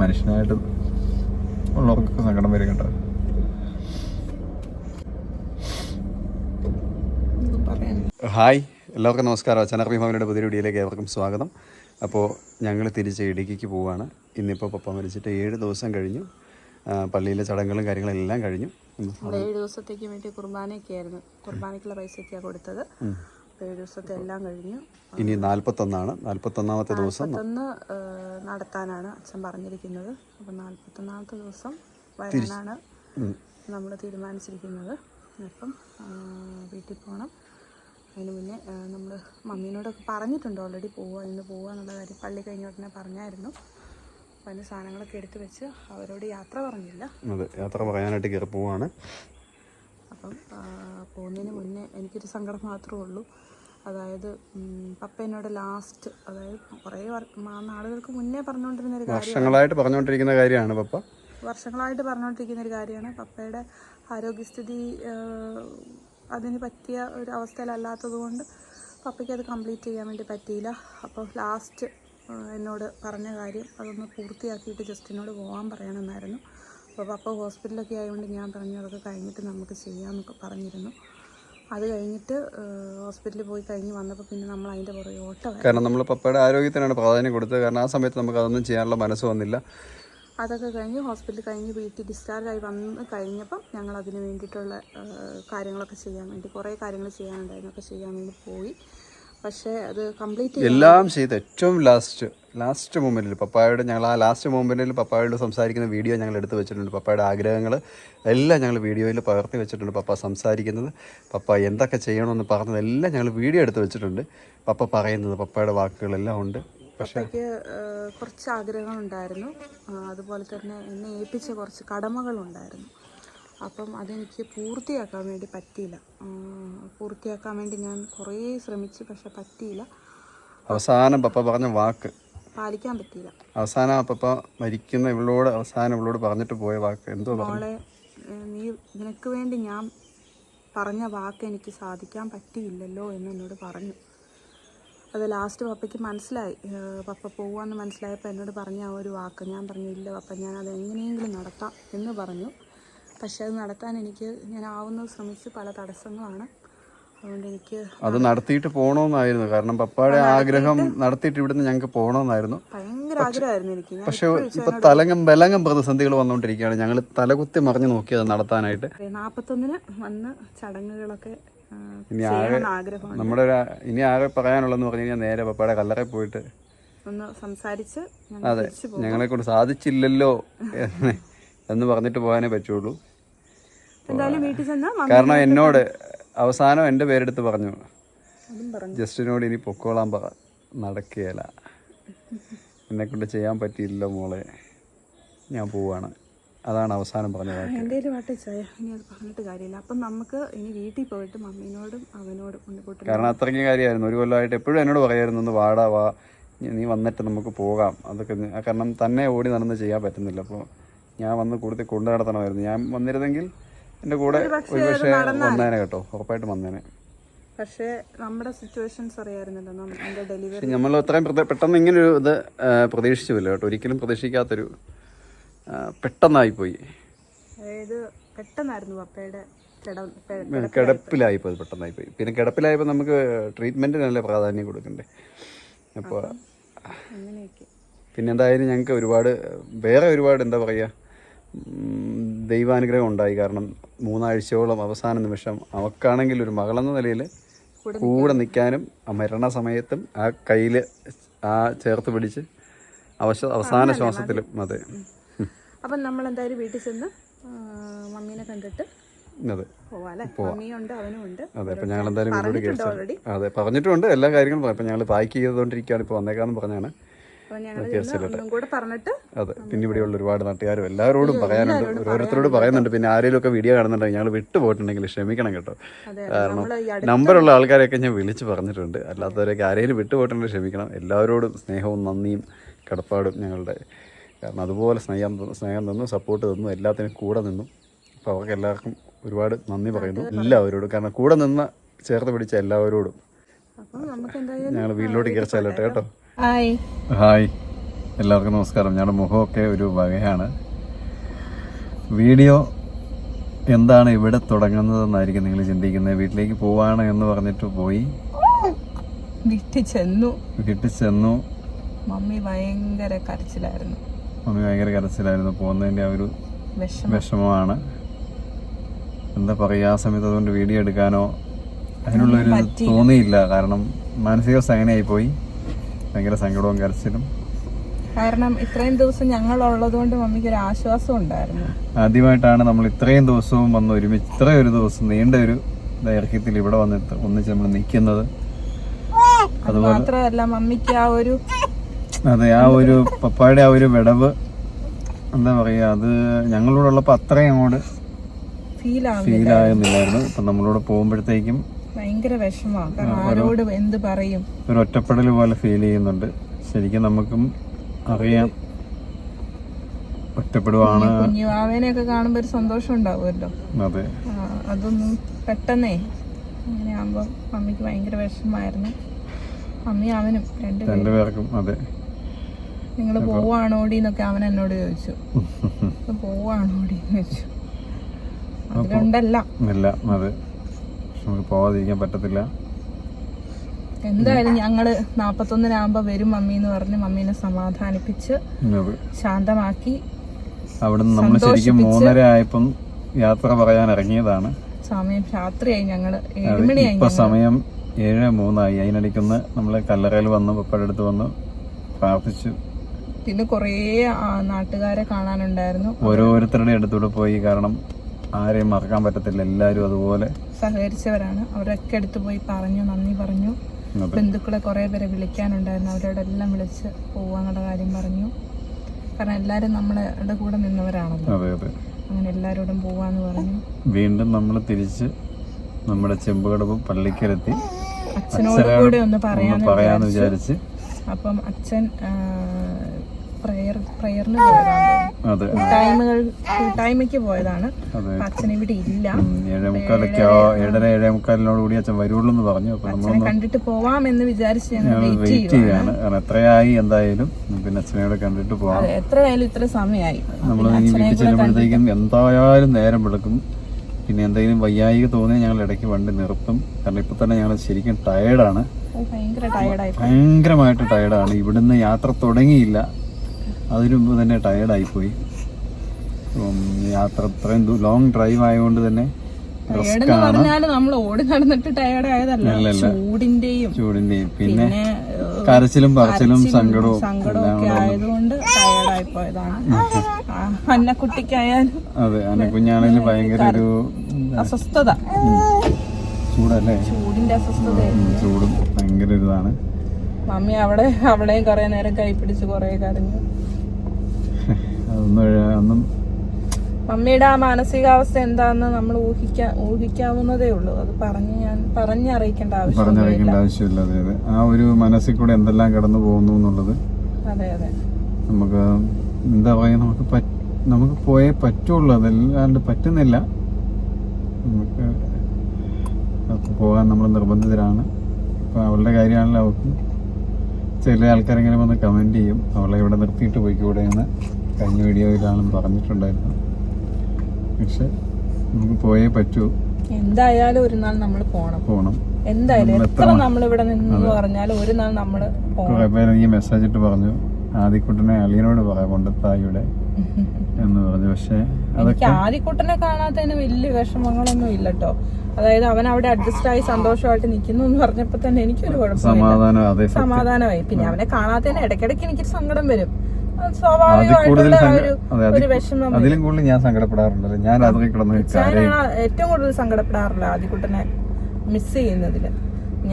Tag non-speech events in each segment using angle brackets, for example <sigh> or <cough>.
മനുഷ്യനായിട്ട് ഉള്ളവർക്കൊക്കെ സങ്കടം വരും കേട്ടോ. ഹായ് എല്ലാവർക്കും നമസ്കാരം. ചനർബി ഭവനയുടെ പുതിയ വീഡിയോയിലേക്ക് ഏവർക്കും സ്വാഗതം. അപ്പോൾ ഞങ്ങൾ തിരിച്ച് ഇടുക്കിക്ക് പോവുകയാണ് ഇന്നിപ്പോൾ പപ്പ മരിച്ചിട്ട് ഏഴ് ദിവസം കഴിഞ്ഞു. പള്ളിയിലെ ചടങ്ങുകളും കാര്യങ്ങളും എല്ലാം കഴിഞ്ഞു. ഏഴ് ദിവസത്തേക്ക് വേണ്ടി കുർബാനയൊക്കെ ആയിരുന്നു കുർബാനയ്ക്കുള്ള പൈസയൊക്കെയാണ് കൊടുത്തത്. ഏഴ് ദിവസത്തെ എല്ലാം കഴിഞ്ഞു. ഇനി നാൽപ്പത്തൊന്നാണ് നാൽപ്പത്തൊന്നാമത്തെ ദിവസം നാൽപ്പത്തൊന്ന് നടത്താനാണ് അച്ഛൻ പറഞ്ഞിരിക്കുന്നത്. അപ്പോൾ നാൽപ്പത്തൊന്നാമത്തെ ദിവസം വരാനാണ് നമ്മൾ തീരുമാനിച്ചിരിക്കുന്നത്. അപ്പം വീട്ടിൽ പോകണം അതിന് മുന്നേ നമ്മൾ മമ്മീനോടൊക്കെ പറഞ്ഞിട്ടുണ്ട് ഓൾറെഡി പോവുക ഇന്ന് പോവുക എന്നുള്ള കാര്യം പള്ളി കഴിഞ്ഞ ഉടനെ പറഞ്ഞായിരുന്നു. അപ്പം അതിന് സാധനങ്ങളൊക്കെ എടുത്തു വെച്ച് അവരോട് യാത്ര പറഞ്ഞില്ല. അതെ യാത്ര പറയാനായിട്ട് കയറി പോവാണ്. അപ്പം പോകുന്നതിന് മുന്നേ എനിക്കൊരു സങ്കടം മാത്രമേ ഉള്ളൂ. അതായത് പപ്പ എന്നോട് ലാസ്റ്റ് അതായത് കുറേ നാളുകൾക്ക് മുന്നേ പറഞ്ഞുകൊണ്ടിരുന്ന ഒരു വർഷങ്ങളായിട്ട് പറഞ്ഞുകൊണ്ടിരിക്കുന്ന കാര്യമാണ് പപ്പ. വർഷങ്ങളായിട്ട് പറഞ്ഞുകൊണ്ടിരിക്കുന്ന ഒരു കാര്യമാണ്. പപ്പയുടെ ആരോഗ്യസ്ഥിതി അതിന് പറ്റിയ ഒരു അവസ്ഥയിലല്ലാത്തത് കൊണ്ട് പപ്പയ്ക്ക് അത് കംപ്ലീറ്റ് ചെയ്യാൻ വേണ്ടി പറ്റിയില്ല. അപ്പോൾ ലാസ്റ്റ് എന്നോട് പറഞ്ഞ കാര്യം അതൊന്ന് പൂർത്തിയാക്കിയിട്ട് ജസ്റ്റിനോട് പോകാൻ പറയണമെന്നായിരുന്നു. അപ്പോൾ പപ്പ ഹോസ്പിറ്റലൊക്കെ ആയതുകൊണ്ട് ഞാൻ പറഞ്ഞു അതൊക്കെ കഴിഞ്ഞിട്ട് നമുക്ക് ചെയ്യാമെന്നൊക്കെ പറഞ്ഞിരുന്നു. അത് കഴിഞ്ഞിട്ട് ഹോസ്പിറ്റലിൽ പോയി കഴിഞ്ഞ് വന്നപ്പോൾ പിന്നെ നമ്മൾ അതിന്റെ പുറകെ ഓട്ടം കാരണം നമ്മൾ പപ്പയുടെ ആരോഗ്യത്തിനാണ് പ്രാധാന്യം കൊടുത്തത്. കാരണം ആ സമയത്ത് നമുക്ക് അതൊന്നും ചെയ്യാനുള്ള മനസ്സ് വന്നില്ല. അതൊക്കെ കഴിഞ്ഞ് ഹോസ്പിറ്റലിൽ കഴിഞ്ഞ് വീട്ടിൽ ഡിസ്ചാർജ് ആയി വന്ന് കഴിഞ്ഞപ്പം ഞങ്ങൾ അതിന് വേണ്ടിയിട്ടുള്ള കാര്യങ്ങളൊക്കെ ചെയ്യാൻ വേണ്ടി കുറേ കാര്യങ്ങൾ ചെയ്യാനുണ്ടായിരുന്നു. ഒക്കെ ചെയ്യാൻ വേണ്ടി പോയി. പക്ഷേ അത് കംപ്ലീറ്റ് എല്ലാം ചെയ്ത് ഏറ്റവും ലാസ്റ്റ് ലാസ്റ്റ് മൊമെന്റിൽ പപ്പായുടെ ഞങ്ങൾ ആ ലാസ്റ്റ് മൊമെന്റിൽ പപ്പായോട് സംസാരിക്കുന്ന വീഡിയോ ഞങ്ങൾ എടുത്തു വെച്ചിട്ടുണ്ട്. പപ്പായുടെ ആഗ്രഹങ്ങൾ എല്ലാം ഞങ്ങൾ വീഡിയോയിൽ പകർത്തി വെച്ചിട്ടുണ്ട് പപ്പ സംസാരിക്കുന്നത്. പപ്പ എന്തൊക്കെ ചെയ്യണമെന്ന് പറഞ്ഞതെല്ലാം ഞങ്ങൾ വീഡിയോ എടുത്തു വെച്ചിട്ടുണ്ട്. പപ്പ പറയുന്നത് പപ്പയുടെ വാക്കുകളെല്ലാം ഉണ്ട്. പക്ഷേ പപ്പയ്ക്ക് കുറച്ച് ആഗ്രഹങ്ങളുണ്ടായിരുന്നു. അതുപോലെ തന്നെ എന്നെ ഏൽപ്പിച്ച കുറച്ച് കടമകളുണ്ടായിരുന്നു. അപ്പം അതെനിക്ക് പൂർത്തിയാക്കാൻ വേണ്ടി പറ്റിയില്ല. പൂർത്തിയാക്കാൻ വേണ്ടി ഞാൻ കുറേ ശ്രമിച്ചു പക്ഷെ പറ്റിയില്ല. അവസാനം പപ്പ പറഞ്ഞ വാക്ക്. പാലിക്കാൻ പറ്റിയില്ല. അവസാനം പപ്പ മരിക്കുന്ന ഇവളോട് അവസാനം ഇവളോട് പറഞ്ഞിട്ട് പോയ വാക്ക്. എന്തോ മോളെ നീ നിനക്ക് വേണ്ടി ഞാൻ പറഞ്ഞ വാക്ക് എനിക്ക് സാധിക്കാൻ പറ്റിയില്ലല്ലോ എന്ന് എന്നോട് പറഞ്ഞു. അത് ലാസ്റ്റ് പപ്പയ്ക്ക് മനസ്സിലായി. പപ്പ പോവാന്ന് മനസ്സിലായപ്പോൾ എന്നോട് പറഞ്ഞ ആ ഒരു വാക്ക്. ഞാൻ പറഞ്ഞു ഇല്ല പപ്പ ഞാൻ അത് എങ്ങനെയെങ്കിലും നടത്താം എന്ന് പറഞ്ഞു. പക്ഷെ അത് നടത്താൻ എനിക്ക് ഞാൻ ആവുന്നത് ശ്രമിച്ച് പല തടസ്സങ്ങളാണ്. അതുകൊണ്ട് എനിക്ക് അത് നടത്തിയിട്ട് പോകണമെന്നായിരുന്നു കാരണം പപ്പയുടെ ആഗ്രഹം നടത്തിയിട്ട് ഇവിടുന്ന് ഞങ്ങൾക്ക് പോകണമെന്നായിരുന്നു ഭയങ്കര ആഗ്രഹമായിരുന്നു എനിക്ക്. പക്ഷെ ഇപ്പൊ തലങ്ങം ബലങ്ങം പ്രതിസന്ധികൾ വന്നുകൊണ്ടിരിക്കുകയാണ് ഞങ്ങൾ തലകുത്തി മറിഞ്ഞു നോക്കിയത് നടത്താനായിട്ട്. നാപ്പത്തൊന്നിന് വന്ന് ചടങ്ങുകളൊക്കെ ഇനി ആകെ നമ്മുടെ ഇനി ആകെ പറയാനുള്ളതെന്ന് പറഞ്ഞു കഴിഞ്ഞാൽ നേരെ പപ്പയുടെ കല്ലറയിൽ പോയിട്ട് ഒന്ന് സംസാരിച്ച് അതെ ഞങ്ങളെ കൊണ്ട് സാധിച്ചില്ലല്ലോ എന്ന് പറഞ്ഞിട്ട് പോകാനേ പറ്റുള്ളൂ. എന്തായാലും വീട്ടിൽ ചെന്നാൽ മമ്മി കാരണം എന്നോട് അവസാനം എന്റെ പേരെടുത്ത് പറഞ്ഞു. ജസ്റ്റിനോട് ഇനി പൊക്കോളാൻ പറ. നടക്കുകയില്ല. എന്നെ കൊണ്ട് ചെയ്യാൻ പറ്റിയില്ലല്ലോ മോളെ. ഞാൻ പോവാണ്. അതാണ് അവസാനം പറഞ്ഞത് എന്റെ ഒരു ഇനി അത് പറഞ്ഞിട്ട് കാര്യമില്ല. അപ്പം നമുക്ക് ഇനി വീട്ടിൽ പോയിട്ട് മമ്മീനോടും അവനോടും കാരണം അത്രയ്ക്കും കാര്യമായിരുന്നു. ഒരു കൊല്ലമായിട്ട് എപ്പോഴും എന്നോട് പറയായിരുന്നു ഒന്ന് വാടാ വാ. നീ- നീ വന്നിട്ട് നമുക്ക് പോകാം. അതൊക്കെ കാരണം തന്നെ ഓടി നടന്ന് ചെയ്യാൻ പറ്റുന്നില്ല. അപ്പോൾ ഞാൻ വന്ന് കൂടുതൽ കൊണ്ടു നടത്തണമായിരുന്നു ഞാൻ വന്നിരുന്നെങ്കിൽ എന്റെ കൂടെ ഒരു പക്ഷേ വന്നേനെ കേട്ടോ. ഉറപ്പായിട്ടും വന്നേനെ. പക്ഷേ നമ്മുടെ സിറ്റുവേഷൻസ് അറിയാമായിരുന്നല്ലോ എന്റെ ഡെലിവറി നമ്മൾ അത്രയും പെട്ടെന്ന് ഇങ്ങനെ ഒരു ഇത് പ്രതീക്ഷിച്ചില്ല കേട്ടോ. ഒരിക്കലും പ്രതീക്ഷിക്കാത്തൊരു പെട്ടെന്നായി പോയി അതായത് പെട്ടെന്നായിരുന്നു പപ്പയുടെ കിട പെ- കിടപ്പിലായിപ്പോയി പിന്നെ കിടപ്പിലായപ്പോൾ നമുക്ക് ട്രീറ്റ്മെന്റിനല്ലേ പ്രാധാന്യം കൊടുക്കണ്ടേ? അപ്പോൾ പിന്നെ എന്തായാലും ഞങ്ങൾക്ക് ഒരുപാട് വേറെ ഒരുപാട് എന്താ പറയുക ദൈവാനുഗ്രഹം ഉണ്ടായി. കാരണം മൂന്നാഴ്ചയോളം അവസാന നിമിഷം അവക്കാണെങ്കിൽ ഒരു മകളെന്ന നിലയിൽ കൂടെ നിൽക്കാനും ആ മരണസമയത്തും ആ കയ്യിൽ ആ ചേർത്ത് പിടിച്ച് അവശ അവസാന ശ്വാസത്തിലും അതെ. അപ്പം നമ്മൾ എന്തായാലും വീട്ടിൽ ചെന്ന് മമ്മീനെ കണ്ടിട്ട് അതെ. അതെ അപ്പം ഞങ്ങൾ എന്തായാലും വീട്ടിലോട്ട് അതെ പറഞ്ഞിട്ടുണ്ട് എല്ലാ കാര്യങ്ങളും. അപ്പം ഞങ്ങൾ പാക്ക് ചെയ്തുകൊണ്ടിരിക്കുകയാണ്. ഇപ്പോൾ വന്നേക്കാന്ന് പറഞ്ഞാണ്. അതെ പിന്നെ ഇവിടെയുള്ള ഒരുപാട് നാട്ടുകാരും എല്ലാവരോടും പറയാനുണ്ട്. ഓരോരുത്തരോട് പറയുന്നുണ്ട്. പിന്നെ ആരെങ്കിലും ഒക്കെ വീഡിയോ കാണുന്നുണ്ടെങ്കിൽ ഞങ്ങൾ വിട്ടു പോയിട്ടുണ്ടെങ്കിൽ ക്ഷമിക്കണം കേട്ടോ. കാരണം നമ്പറുള്ള ആൾക്കാരെയൊക്കെ ഞാൻ വിളിച്ച് പറഞ്ഞിട്ടുണ്ട്. അല്ലാത്തവരൊക്കെ ആരെങ്കിലും വിട്ടുപോയിട്ടുണ്ടെങ്കിൽ ക്ഷമിക്കണം. എല്ലാവരോടും സ്നേഹവും നന്ദിയും കടപ്പാടും ഞങ്ങളുടെ. കാരണം അതുപോലെ സ്നേഹം സ്നേഹം തന്നു സപ്പോർട്ട് തന്നു എല്ലാത്തിനും കൂടെ നിന്നു. അപ്പോൾ അവർക്ക് എല്ലാവർക്കും ഒരുപാട് നന്ദി പറയുന്നു. എല്ലാവരോടും. കാരണം കൂടെ നിന്ന് ചേർത്ത് പിടിച്ച എല്ലാവരോടും. ഞങ്ങൾ വീട്ടിലോട്ട് കയറി ചെല്ലട്ടെ കേട്ടോ. ഹായ് ഹായ് എല്ലാവർക്കും നമസ്കാരം. ഞങ്ങളുടെ മുഖമൊക്കെ ഒരു വകയാണ്. വീഡിയോ എന്താണ് ഇവിടെ തുടങ്ങുന്നതെന്നായിരിക്കും നിങ്ങൾ ചിന്തിക്കുന്നത്? വീട്ടിലേക്ക് പോവാണ് എന്ന് പറഞ്ഞിട്ട് പോയി. വീട്ടിൽ ചെന്നു. വീട്ടിൽ ചെന്നു. മമ്മി ഭയങ്കര കരച്ചിലായിരുന്നു. മമ്മി ഭയങ്കര കരച്ചിലായിരുന്നു. പോകുന്നതിന്റെ ആ ഒരു വിഷമമാണ്. എന്താ പറയുക? ആ സമയത്ത് അതുകൊണ്ട് വീഡിയോ എടുക്കാനോ അതിനുള്ളൊരു തോന്നിയില്ല. കാരണം മാനസിക സഹനയായി പോയി. ഭയങ്കര സങ്കടവും കരച്ചിലും. കാരണം ഇത്രയും ദിവസം ഞങ്ങൾ ഉള്ളതുകൊണ്ട് മമ്മിക്ക് ഒരു ആശ്വാസം ഉണ്ടായിരുന്നു. ആദ്യമായിട്ടാണ് നമ്മൾ ഇത്രയും ദിവസവും വന്ന് ഒരുമിച്ച് ഇത്രയും ഒരു ദിവസം നീണ്ട ഒരു ദൈർഘ്യത്തിൽ ഇവിടെ വന്ന് ഒന്നിച്ച് നമ്മൾ നിൽക്കുന്നത്. അത് മാത്രമല്ല മമ്മിക്ക് ആ ഒരു അതെ ആ ഒരു പപ്പായുടെ ആ ഒരു വിടവ് എന്താ പറയുക അത് ഞങ്ങളോടുള്ളപ്പോൾ അത്രയും അങ്ങോട്ട് ഫീൽ ആയിരുന്നില്ലായിരുന്നു ഫീൽ ആകുന്നില്ലായിരുന്നു ഇപ്പം നമ്മളോട് പോകുമ്പോഴത്തേക്കും ഭയങ്കര വിഷമമാണ്. കാരണം ആരോട് എന്ത് പറയും? ഒരു ഒറ്റപ്പെടൽ പോലെ ഫീൽ ചെയ്യുന്നുണ്ട്. ശരിക്കും നമുക്കും അറിയാം. ഒറ്റപ്പെടുവാണ്. കുഞ്ഞുവാവേനെയൊക്കെ കാണുമ്പോൾ ഒരു സന്തോഷം ഉണ്ടാവുമല്ലോ. അതെ. അതൊന്നും പെട്ടെന്നേ അങ്ങനെ ആകുമ്പോൾ മമ്മിക്ക് ഭയങ്കര വിഷമമായിരുന്നു. അമ്മി അവനും രണ്ട് രണ്ടുപേർക്കും അതെ. നിങ്ങൾ പോവാണോടി എന്നൊക്കെ അവൻ എന്നോട് ചോദിച്ചു. പോവാണോടിന്ന് <laughs> പോവാണോടി ചോദിച്ചു. അതിലുണ്ടല്ല ഇല്ല അതെ. നമുക്ക് പോവാതിരിക്കാൻ പറ്റത്തില്ല. എന്തായാലും ഞങ്ങൾ നാപ്പത്തൊന്നിനാകുമ്പോ വരും മമ്മി എന്ന് പറഞ്ഞ് മമ്മീനെ സമാധാനിപ്പിച്ച് ശാന്തമാക്കി അവിടെ നമ്മൾ ശരിക്കും മൂന്നര ആയപ്പം യാത്ര പറയാൻ ഇറങ്ങിയതാണ്. സമയം രാത്രിയായി ഞങ്ങൾ. ഏഴുമണിയായി ഇപ്പൊ സമയം ഏഴ് മൂന്നായി. അതിനിടയ്ക്കൊന്ന് നമ്മൾ കല്ലറയിൽ വന്നു പപ്പയുടെ അടുത്ത് വന്നു പ്രാർത്ഥിച്ചു. പിന്നെ കുറേ നാട്ടുകാരെ കാണാനുണ്ടായിരുന്നു. ഓരോരുത്തരുടെ അടുത്തൂടെ പോയി. കാരണം ആരെയും മറക്കാൻ പറ്റത്തില്ല. എല്ലാവരും അതുപോലെ സഹകരിച്ചവരാണ്. അവരൊക്കെ അടുത്ത് പോയി പറഞ്ഞു നന്ദി പറഞ്ഞു. ബന്ധുക്കളെ കുറേ പേരെ വിളിക്കാനുണ്ടായിരുന്നു. അവരോടെല്ലാം വിളിച്ച് പോവാന്നുള്ള കാര്യം പറഞ്ഞു. കാരണം എല്ലാവരും നമ്മുടെ കൂടെ നിന്നവരാണല്ലോ. അങ്ങനെ എല്ലാവരോടും പോവാന്ന് പറഞ്ഞു. വീണ്ടും നമ്മൾ തിരിച്ച് നമ്മുടെ ചെമ്പുകടവ് പള്ളിക്കലെത്തി അച്ഛനോട് കൂടെ ഒന്ന് പറയാൻ ഒന്ന് പറയാന്ന് വിചാരിച്ച്. അപ്പം അച്ഛൻ പ്രയർ പ്രയറിന് പോയതാണ്. അതെ. കൂട്ടായ്മകൾ കൂട്ടായ്മയ്ക്ക് പോയതാണ്. അച്ഛൻ ഇവിടെ ഇല്ല. ഏഴര ഏഴേ മുക്കാലിനോട് കൂടി അച്ഛൻ വരുള്ളൂ എന്ന് പറഞ്ഞു അച്ഛനെ കണ്ടിട്ട് പോവാമെന്ന് വിചാരിച്ച് ഞങ്ങൾ വെയിറ്റ് ചെയ്യാണ്. കാരണം എത്രയായി എന്തായാലും പിന്നെ അച്ഛനോട് കണ്ടിട്ട് പോവാം. എത്രയായാലും ഇത്ര സമയമായി. നമ്മൾ ഇനി വീട്ടിൽ ചെല്ലുമ്പോഴത്തേക്കും എന്തായാലും നേരം വിളക്കും. പിന്നെ എന്തെങ്കിലും വയ്യായിക തോന്നിയാൽ ഞങ്ങൾ ഇടയ്ക്ക് വണ്ടി നിർത്തും. കാരണം ഇപ്പൊ തന്നെ ഞങ്ങൾ ശരിക്കും ടയേർഡാണ് ഭയങ്കരമായിട്ട് ടയേർഡാണ് ഇവിടുന്ന് യാത്ര തുടങ്ങിയില്ല. അതിനു മുമ്പ് തന്നെ ടയേർഡായിപ്പോയി. യാത്ര അത്രയും ലോങ് ഡ്രൈവ് ആയതുകൊണ്ട് തന്നെ നമ്മൾ ഓടി നടന്നിട്ട് ടയർഡ് ആയതല്ല ചൂടിന്റെയും ചൂടിന്റെയും. പിന്നെ കരച്ചിലും പറച്ചിലും സങ്കടവും സങ്കടവും ആയതുകൊണ്ട് ടയർഡായി പോയതാണ് അന്നക്കുട്ടിക്കായാലും അതെ അന്നെ കുഞ്ഞാണെങ്കിലും ഭയങ്കര ഒരു അസ്വസ്ഥത. ചൂടല്ലേ? ചൂടിന്റെ അസ്വസ്ഥത ചൂടും ഭയങ്കര ഒരു ഇതാണ്. മമ്മി അവിടെ അവളെയും കുറെ നേരം കൈ പിടിച്ച് കുറെ കരഞ്ഞു. ഒന്നും മമ്മിയുടെ ആ മാനസികാവസ്ഥ എന്താന്ന് നമ്മൾ ഊഹിക്കാ ഊഹിക്കാവുന്നതേ ഉള്ളൂ. അത് പറഞ്ഞ് ഞാൻ പറഞ്ഞറിയിക്കേണ്ട ആവശ്യം പറഞ്ഞറിയിക്കേണ്ട ആവശ്യമില്ല. അതെ അതെ. ആ ഒരു മനസ്സിൽ കൂടെ എന്തെല്ലാം കടന്നു പോകുന്നു എന്നുള്ളത് അതെ അതെ. നമുക്ക് എന്താ പറയുക നമുക്ക് നമുക്ക് പോയേ പറ്റുള്ളൂ. അതല്ലാണ്ട് പറ്റുന്നില്ല. നമുക്ക് അപ്പൊ പോകാൻ നമ്മൾ നിർബന്ധിതരാണ്. ഇപ്പം അവളുടെ കാര്യമാണല്ലോ അവൾക്ക് ചില ആൾക്കാരെങ്കിലും വന്ന് കമന്റ് ചെയ്യും. അവളെ ഇവിടെ നിർത്തിയിട്ട് പോയിക്കൂടെ എന്ന് കഴിഞ്ഞ വീഡിയോയിലാണെന്ന് പറഞ്ഞിട്ടുണ്ടായിരുന്നു. പക്ഷെ നമുക്ക് പോയേ പറ്റൂ. എന്തായാലും ഒരു നാൾ നമ്മൾ പോണം. പോകണം എന്തായാലും എത്ര നമ്മൾ ഇവിടെ നിന്ന് പറഞ്ഞാലും ഒരു നാൾ നമ്മൾ പോണം. കുറെ പേര് എനിക്ക് മെസ്സേജ് ഇട്ട് പറഞ്ഞു ആദ്യക്കുട്ടനെ അളിയനോട് പറയാം കൊണ്ടെത്തായിയുടെ എന്ന് പറഞ്ഞു. പക്ഷെ എനിക്ക് ആദ്യക്കുട്ടനെ കാണാത്തതിന് വലിയ വിഷമങ്ങളൊന്നും ഇല്ല കേട്ടോ അതായത് അവൻ അവിടെ അഡ്ജസ്റ്റ് ആയി സന്തോഷമായിട്ട് നിൽക്കുന്നു എന്ന് പറഞ്ഞപ്പോ തന്നെ എനിക്കൊരു കുഴപ്പമില്ല. സമാധാനമായി. പിന്നെ അവനെ കാണാത്തതിന് ഇടയ്ക്കിടയ്ക്ക് എനിക്ക് സങ്കടം വരും. അതിലും കൂടുതൽ ഞാൻ സങ്കടപ്പെടാറുണ്ടല്ലോ. ഞാൻ ഏറ്റവും കൂടുതൽ സങ്കടപ്പെടാറില്ല ആദ്യക്കുട്ടനെ മിസ് ചെയ്യുന്നതിൽ.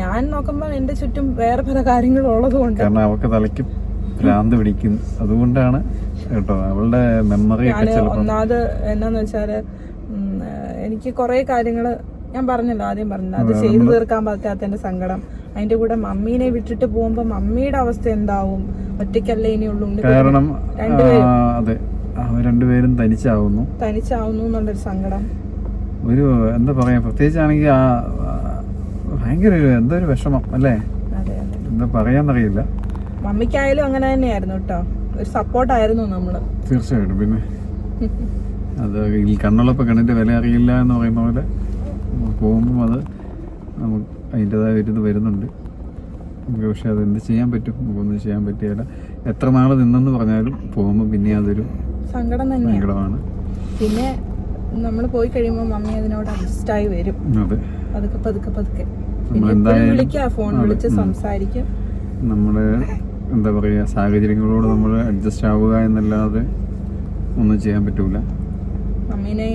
ഞാൻ നോക്കുമ്പോൾ എന്റെ ചുറ്റും വേറെ പല കാര്യങ്ങളും ഉള്ളത് കൊണ്ട് കാരണം അവക്ക് തലയ്ക്ക് ഭ്രാന്ത് പിടിക്കും. അതുകൊണ്ടാണ് കേട്ടോ അവളുടെ മെമ്മറി ഒന്നാമത് എന്നാന്ന് വെച്ചാൽ എനിക്ക് കുറെ കാര്യങ്ങൾ ഞാൻ പറഞ്ഞല്ലോ ആദ്യം പറഞ്ഞു അത് ചെയ്തു തീർക്കാൻ പറ്റാത്തതിന്റെ സങ്കടം. അതിന്റെ കൂടെ മമ്മീനെ വിട്ടിട്ട് പോകുമ്പോ മമ്മിയുടെ അവസ്ഥ എന്താവും? ഒറ്റയ്ക്കല്ലേ ഇനിയുള്ളൂ. കാരണം അതെ. രണ്ടുപേരും തനിച്ചാവുന്നു. തനിച്ചാവുന്നു എന്നുള്ളൊരു സങ്കടം. ഒരു എന്താ പറയാ പ്രത്യേകിച്ചാണെങ്കിൽ ആ ഭയങ്കര ഒരു എന്തോ ഒരു വിഷമം അല്ലേ? എന്താ പറയാന്നറിയില്ല. മമ്മിക്കായാലും അങ്ങനെ തന്നെയായിരുന്നു കേട്ടോ. ഒരു സപ്പോർട്ടായിരുന്നു നമ്മൾ. തീർച്ചയായിട്ടും. പിന്നെ അത് ഈ കണ്ണുള്ളപ്പോൾ കണ്ണിന്റെ വില അറിയില്ല എന്ന് പറയുന്ന പോലെ പോകുമ്പോൾ അത് നമുക്ക് അതിന്റെതായ ഒരു ഇത് വരുന്നുണ്ട്. നമുക്ക് പക്ഷെ അത് എന്ത് ചെയ്യാൻ പറ്റും? നമുക്കൊന്നും ചെയ്യാൻ പറ്റിയല്ല എത്ര നാൾ നിന്നെന്ന് പറഞ്ഞാലും പോകുമ്പോൾ പിന്നെ അതൊരു സങ്കടം സങ്കടമാണ്. പിന്നെ നമ്മൾ പോയി കഴിയുമ്പോൾ മമ്മി അതിനോട് അഡ്ജസ്റ്റ് ആയി വരും. അതെ. പതുക്കെ പതുക്കെ പതുക്കെ. നമ്മൾ വിളിക്കാം ഫോൺ വിളിച്ച് സംസാരിക്കും. നമ്മൾ എന്താ പറയുക സാഹചര്യങ്ങളോട് നമ്മൾ അഡ്ജസ്റ്റ് ആവുക എന്നല്ലാതെ ഒന്നും ചെയ്യാൻ പറ്റൂല. മമ്മീനെ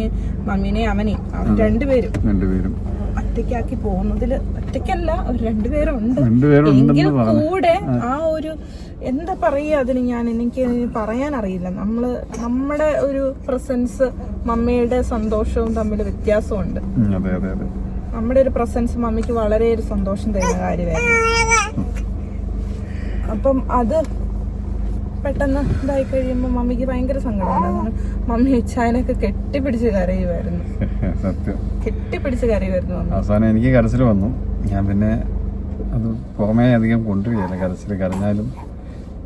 മമ്മീനെ അവനെയും അവൻ രണ്ടുപേരും. രണ്ടുപേരും. ഒറ്റയ്ക്കാക്കി പോകുന്നതിൽ ഒറ്റയ്ക്കല്ല അവർ രണ്ടുപേരും ഉണ്ട് കൂടെ ആ. ഒരു എന്താ പറയുക അതിന് ഞാൻ എനിക്ക് പറയാൻ അറിയില്ല. നമ്മൾ നമ്മുടെ ഒരു പ്രസൻസ് മമ്മിയുടെ സന്തോഷവും തമ്മിൽ വ്യത്യാസമുണ്ട്. നമ്മുടെ ഒരു പ്രസൻസ് മമ്മിക്ക് വളരെ ഒരു സന്തോഷം തരുന്ന കാര്യമായിരുന്നു. അപ്പം അത് പെട്ടെന്ന് ഇതായി കഴിയുമ്പോൾ മമ്മിക്ക് ഭയങ്കര സങ്കടം ഉണ്ടാകുന്നു മമ്മി ചായനൊക്കെ കെട്ടിപ്പിടിച്ച് കരയുമായിരുന്നു <laughs> സത്യം. കെട്ടിപ്പിടിച്ച് കരയുമായിരുന്നു അവസാനം എനിക്ക് കരച്ചിൽ വന്നു. ഞാൻ പിന്നെ അത് പുറമേ അധികം കൊണ്ടുപോയില്ല കരച്ചിൽ കരഞ്ഞാലും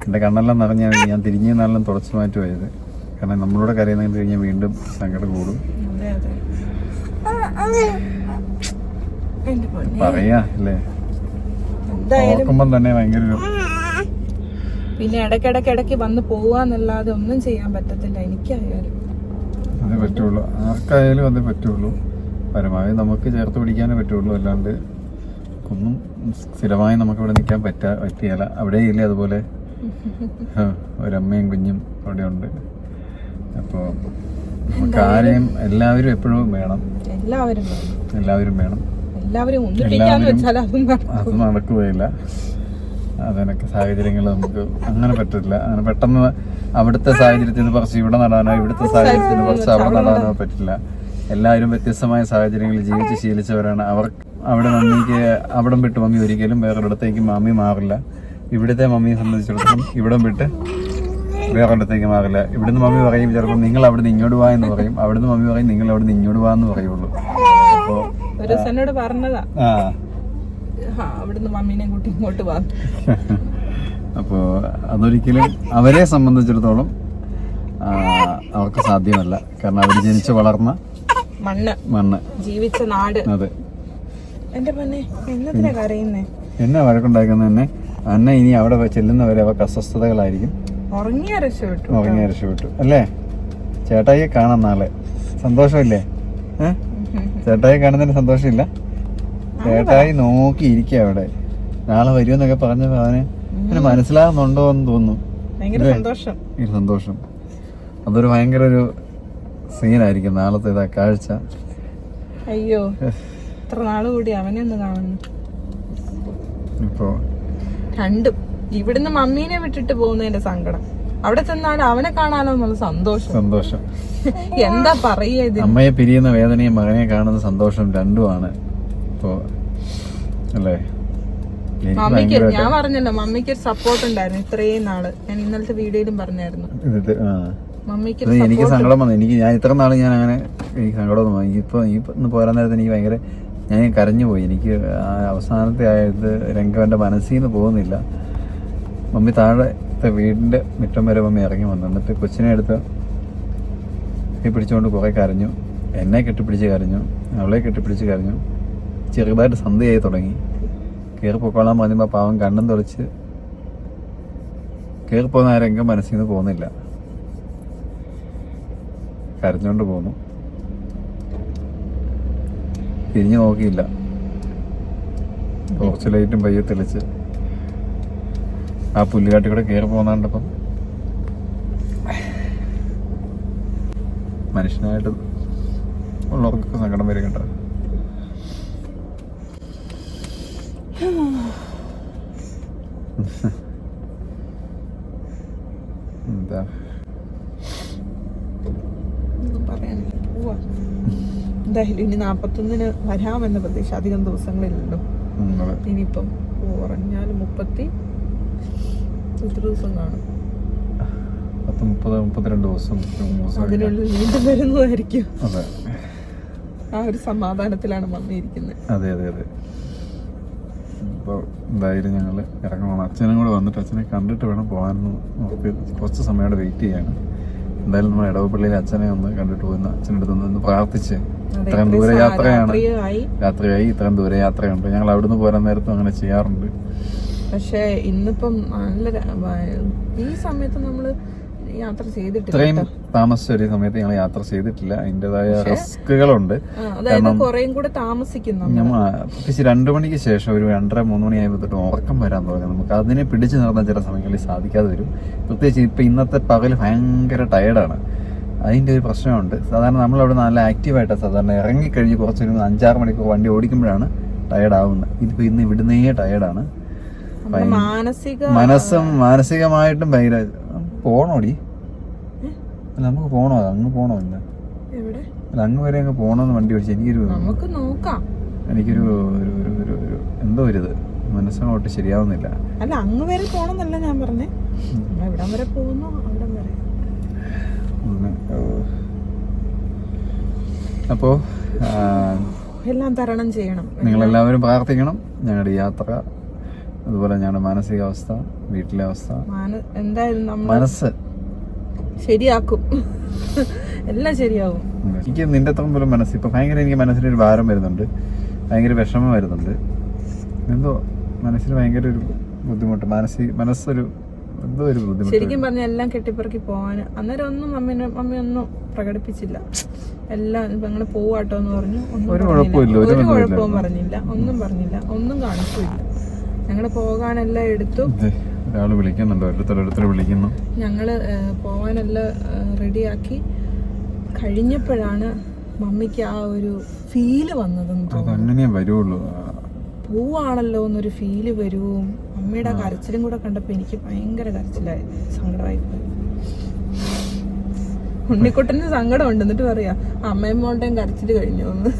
എന്റെ കണ്ണെല്ലാം നിറഞ്ഞാൽ ഞാൻ തിരിഞ്ഞ് നിന്നെല്ലാം തുടച്ചു മാറ്റുമായത് കാരണം നമ്മളോട് കരയുന്നതിന് കഴിഞ്ഞാൽ വീണ്ടും സങ്കടം കൂടും. പറയാ അല്ലേ? ഓർക്കുമ്പം തന്നെ ഭയങ്കര പിന്നെ ഇടയ്ക്കിടയ്ക്ക് ഇടയ്ക്ക് വന്ന് പോവാന്നല്ലാതെ ഒന്നും ചെയ്യാൻ പറ്റത്തില്ല എനിക്കായാലും. അതേ പറ്റുള്ളൂ. ആർക്കായാലും അതേ പറ്റുള്ളൂ. പരമാവധി നമുക്ക് ചേർത്ത് പിടിക്കാനേ പറ്റുള്ളൂ. അല്ലാണ്ട് ഒന്നും സ്ഥിരമായി നമുക്ക് ഇവിടെ നിൽക്കാൻ പറ്റാ പറ്റിയല്ല അവിടെ ഇല്ല അതുപോലെ? ഒരമ്മയും കുഞ്ഞും അവിടെ ഉണ്ട്. അപ്പോൾ നമുക്ക് ആരെയും എല്ലാവരും എപ്പോഴും വേണം. എല്ലാവരും എല്ലാവരും വേണം. എല്ലാവരും അത് നടക്കുകയില്ല. അതിനൊക്കെ സാഹചര്യങ്ങൾ നമുക്ക് അങ്ങനെ പറ്റില്ല. അങ്ങനെ പെട്ടെന്ന് അവിടുത്തെ സാഹചര്യത്തിൽ നിന്ന് കുറച്ച് ഇവിടെ നടാനോ ഇവിടുത്തെ സാഹചര്യത്തിൽ നിന്ന് കുറച്ച് അവിടെ നടാനോ പറ്റില്ല. എല്ലാവരും വ്യത്യസ്തമായ സാഹചര്യങ്ങളിൽ ജീവിച്ച് ശീലിച്ചവരാണ്. അവർ അവിടെ മമ്മിക്ക് അവിടം വിട്ട് മമ്മി ഒരിക്കലും വേറൊരിടത്തേക്ക് മമ്മി മാറില്ല. ഇവിടുത്തെ മമ്മിയെ സംബന്ധിച്ചിടത്തോളം ഇവിടം വിട്ട് വേറൊരിടത്തേക്ക് മാറില്ല. ഇവിടുന്ന് മമ്മി പറയും ചിലപ്പോൾ നിങ്ങൾ അവിടുന്ന് ഇങ്ങോട്ട് വാ എന്ന് പറയും. അവിടുന്ന് മമ്മി പറയും നിങ്ങൾ അവിടുന്ന് ഇങ്ങോട്ട് വാ എന്ന് പറയുള്ളൂ. അപ്പോൾ ആ, അവിടുന്ന് മമ്മീനെ കൂട്ടി ഇങ്ങോട്ട് വാ. അപ്പോൾ അതൊരിക്കലും അവരെ സംബന്ധിച്ചിടത്തോളം അവർക്ക് സാധ്യമല്ല. കാരണം അവർ ജനിച്ച് വളർന്ന മണ്ണ്. മണ്ണ്. ജീവിച്ച നാട്. അതെ. എന്റെ പൊന്നെ എന്നതിനാ കരയുന്നേ? എന്നെ വഴക്കുണ്ടാക്കുന്ന തന്നെ? അന്ന ഇനി അവിടെ ചെല്ലുന്നവരെ അവർക്ക് അസ്വസ്ഥതകളായിരിക്കും. ഉറങ്ങിയ രക്ഷപ്പെട്ടു ഉറങ്ങിയ രക്ഷപ്പെട്ടു. അല്ലേ? ചേട്ടായിയെ കാണാം നാളെ. സന്തോഷമില്ലേ? ചേട്ടായി കാണുന്നതിന് സന്തോഷമില്ല? ചേട്ടായി നോക്കി ഇരിക്കുക അവിടെ. നാളെ വരുമെന്നൊക്കെ പറഞ്ഞപ്പോൾ അവന് അവന് മനസ്സിലാകുന്നുണ്ടോ എന്ന് തോന്നുന്നു. സന്തോഷം. അതൊരു ഭയങ്കര ഒരു സീനായിരിക്കും നാളത്തെ ഇതാ കാഴ്ച. അയ്യോ എത്ര നാൾ കൂടി അവനെ ഒന്ന് കാണുന്നു ഇപ്പോ. രണ്ടും. ഇവിടുന്ന് മമ്മീനെ വിട്ടിട്ട് പോകുന്നതിന്റെ സങ്കടം. അവിടെ ചെന്നാൽ അവനെ കാണാനോ എന്നുള്ള സന്തോഷം. സന്തോഷം. എന്താ പറയുക ഇത് അമ്മയെ പിരിയുന്ന വേദനയും മകനെ കാണുന്ന സന്തോഷം രണ്ടുമാണ്. ഇപ്പോൾ അല്ലേ? മമ്മിക്ക് ഞാൻ പറഞ്ഞല്ലോ മമ്മിക്ക് ഒരു സപ്പോർട്ട് ഉണ്ടായിരുന്നു ഇത്രയും നാൾ. ഞാൻ ഇന്നലത്തെ വീഡിയോയിലും പറഞ്ഞായിരുന്നു. മമ്മിക്ക് എനിക്ക് സങ്കടം വന്നു. എനിക്ക് ഞാൻ ഇത്ര നാൾ ഞാൻ അങ്ങനെ എനിക്ക് സങ്കടം വന്നു. ഇപ്പൊ ഈ ഇന്ന് പോരാൻ നേരത്തെ എനിക്ക് ഭയങ്കര ഞാൻ കരഞ്ഞു പോയി. എനിക്ക് അവസാനത്തെ ആയത് രംഗം എന്റെ മനസ്സിൽ നിന്ന് പോകുന്നില്ല. മമ്മി താഴത്തെ വീടിന്റെ മുറ്റം വരെ മമ്മി ഇറങ്ങി വന്നു. എന്നിട്ട് കൊച്ചിനെ എടുത്ത് കെട്ടിപ്പിടിച്ചുകൊണ്ട് പിടിച്ചുകൊണ്ട് കുറേ കരഞ്ഞു. എന്നെ കെട്ടിപ്പിടിച്ച് കരഞ്ഞു. അവളെ കെട്ടിപ്പിടിച്ച് കരഞ്ഞു. ചെറുതായിട്ട് സന്ധ്യയായി തുടങ്ങി. കയറി പൊക്കോളാൻ പറഞ്ഞപ്പോൾ പാവം കണ്ണും തുളച്ച് കയറിപ്പോകുന്ന ആ രംഗം മനസ്സിൽ നിന്ന് പോകുന്നില്ല. കരഞ്ഞുകൊണ്ട് പോന്നു തിരിഞ്ഞു നോക്കിയില്ല. ടോർച്ച് ലൈറ്റും പയ്യെ തെളിച്ച് ആ പുല്ലുകാട്ടി കൂടെ കയറി പോകുന്നുണ്ടപ്പം മനുഷ്യനായിട്ട് ഉള്ളവർക്കൊക്കെ സങ്കടം വരികണ്ട എന്താ ഒന്നും പറയാനില്ല പോവാ എന്തായാലും ഇനി നാപ്പത്തൊന്നിന് വരാമെന്ന പ്രതീക്ഷ അധികം ദിവസങ്ങളില്ലല്ലോ ഇനിയിപ്പം കുറഞ്ഞാൽ മുപ്പത്തി എത്ര ദിവസം കാണും? പത്ത് മുപ്പത് മുപ്പത്തിരണ്ട് ദിവസം മുപ്പത്തിമൂന്ന് ദിവസം അതിനുള്ളിൽ വീണ്ടും വരുന്നതായിരിക്കും. അതെ. ആ ഒരു സമാധാനത്തിലാണ് വന്നിരിക്കുന്നത്. അതെ അതെ അതെ. എന്തായാലും ഞങ്ങൾ ഇറങ്ങണം. അച്ഛനും കൂടെ വന്നിട്ട് അച്ഛനെ കണ്ടിട്ട് വേണം പോകാനെന്ന് കുറച്ച് സമയം വെയിറ്റ് ചെയ്യാണ് എന്തായാലും നമ്മൾ ഇടവപ്പള്ളിയിലെ അച്ഛനെ ഒന്ന് കണ്ടിട്ട് പോകുന്ന അച്ഛന്റെ അടുത്ത് ഒന്ന് പ്രാർത്ഥിച്ച്. ഇത്രയും ദൂര യാത്രയാണ് രാത്രിയായി. ഇത്രയും ദൂര യാത്രയുണ്ട് ഞങ്ങൾ അവിടുന്ന് പോരാൻ നേരത്തും അങ്ങനെ ചെയ്യാറുണ്ട്. പക്ഷേ ഇന്നിപ്പം നല്ല ഈ സമയത്ത് നമ്മൾ യാത്ര ചെയ്തിട്ടില്ല ഇത്രയും താമസിച്ച ഒരു സമയത്ത് ഞങ്ങൾ യാത്ര ചെയ്തിട്ടില്ല. അതിന്റെതായ റിസ്കുകളുണ്ട് അതായത് കുറേയും കൂടെ താമസിക്കും നമ്മൾ ഞമ്മ പ്രത്യേകിച്ച് രണ്ടു മണിക്ക് ശേഷം ഒരു രണ്ടര മൂന്ന് മണി തൊട്ട് ഉറക്കം വരാൻ തുടങ്ങി നമുക്ക് അതിനെ പിടിച്ചു നിർത്താൻ ചില സമയങ്ങളിൽ സാധിക്കാതെ വരും. പ്രത്യേകിച്ച് ഇപ്പം ഇന്നത്തെ പകൽ ഭയങ്കര ടയർഡാണ് അതിന്റെ ഒരു പ്രശ്നമുണ്ട്. സാധാരണ നമ്മൾ അവിടെ നല്ല ആക്റ്റീവായിട്ടാണ് സാധാരണ ഇറങ്ങിക്കഴിഞ്ഞ് കുറച്ചൊരു അഞ്ചാറ് മണിക്കൂർ വണ്ടി ഓടിക്കുമ്പോഴാണ് ടയർഡ് ആവുന്നത്. ഇതിപ്പോ ഇന്ന് ഇവിടുന്നേ ടയർഡാണ് മനസ്സും മാനസികമായിട്ടും ഭയങ്കര പോണോടി? അല്ല നമുക്ക് പോണോ? അങ്ങ് പോണോ ഇന്ന്? അല്ല അങ്ങ് വരെ അങ്ങ് പോണോന്ന് വണ്ടി ഓടിച്ചു എനിക്കൊരു നമുക്ക് നോക്കാം. എനിക്കൊരു ഒരു ഒരു ഒരു എന്തോ ഒരു ഇത്. മനസ്സിനോട്ട് ശരിയാവുന്നില്ല. അല്ല അങ്ങ് വരെ പോണെന്നല്ല ഞാൻ പറഞ്ഞേ. എവിടം വരെ പോകുന്നു? അവിടം വരെ. അപ്പോ എല്ലാം തരണം ചെയ്യണം. നിങ്ങൾ എല്ലാവരും പ്രാർത്ഥിക്കണം. ഞങ്ങളുടെ യാത്ര അതുപോലെ ഞങ്ങളുടെ മാനസികാവസ്ഥ. വീട്ടിലെ അവസ്ഥ? എന്തായാലും മനസ്സ്. ശരിയാക്കും. എല്ലാം ശരിയാവും. എനിക്ക് നിന്റെ അത്ര പോലും മനസ്സ് ഇപ്പൊ ഭയങ്കര എനിക്ക് മനസ്സിലൊരു ഭാരം വരുന്നുണ്ട്. ഭയങ്കര വിഷമം വരുന്നുണ്ട്. എന്തോ മനസ്സിന് ഭയങ്കര ഒരു ബുദ്ധിമുട്ട് മാനസിക മനസ്സൊരു എന്തോ ഒരു ബുദ്ധിമുട്ട് ശരിക്കും പറഞ്ഞ എല്ലാം കെട്ടിപ്പറക്കി പോവാൻ അന്നേരം ഒന്നും മമ്മീനെ മമ്മി ഒന്നും പ്രകടിപ്പിച്ചില്ല. എല്ലാം ഇപ്പൊ ഞങ്ങൾ പോവാട്ടോ എന്ന് പറഞ്ഞു. ഒരു. കുഴപ്പമില്ല, ഒരു ഒരു കുഴപ്പവും പറഞ്ഞില്ല. ഒന്നും പറഞ്ഞില്ല. ഒന്നും കാണിച്ചില്ല ഞങ്ങൾ പോകാനെല്ലാം എടുത്തു. ദേ, ഒരാൾ വിളിക്കുന്നുണ്ട് ഓരോരുത്തർ ഓരോരുത്തർ വിളിക്കുന്നു. ഞങ്ങൾ ഏഹ്, പോവാനെല്ലാം റെഡിയാക്കി. കഴിഞ്ഞപ്പോഴാണ് മമ്മിക്ക് ആ ഒരു ഫീൽ വന്നതെന്ന് അതങ്ങനെ വരുള്ളൂ. പൂവാണല്ലോ എന്നൊരു ഫീൽ വരുവും അമ്മയുടെ കരച്ചിലും കൂടെ കണ്ടപ്പോ എനിക്ക് ഭയങ്കര കരച്ചിലായി സങ്കടമായി പോയി. ഉണ്ണിക്കുട്ടന് സങ്കടം ഉണ്ട് എന്നിട്ട് പറയാ അമ്മയും മോളുടെയും കരച്ചിട്ട് കഴിഞ്ഞു എന്ന്.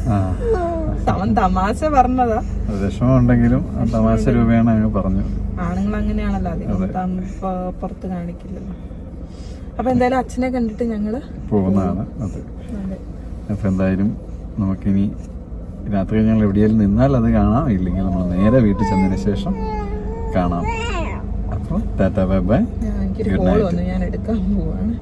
അവൻ തമാശ പറഞ്ഞതാ. അത് വിഷമം ഉണ്ടെങ്കിലും ആ തമാശ രൂപയാണ് അങ്ങ് പറഞ്ഞു. ആണുങ്ങൾ അങ്ങനെയാണല്ലോ അധികം പുറത്ത് കാണിക്കില്ലല്ലോ. അപ്പൊ എന്തായാലും അച്ഛനെ കണ്ടിട്ട് ഞങ്ങൾ പോകുന്നതാണ്. അത്. അപ്പൊ എന്തായാലും നമുക്കിനി രാത്രി ഞങ്ങൾ എവിടെയെങ്കിലും നിന്നാൽ അത് കാണാം. ഇല്ലെങ്കിൽ നമ്മൾ നേരെ വീട്ടിൽ ചെന്നതിന് ശേഷം കാണാം. അപ്പോൾ tata bye bye. Good night ഞാൻ എടുക്കാൻ പോവാണ്.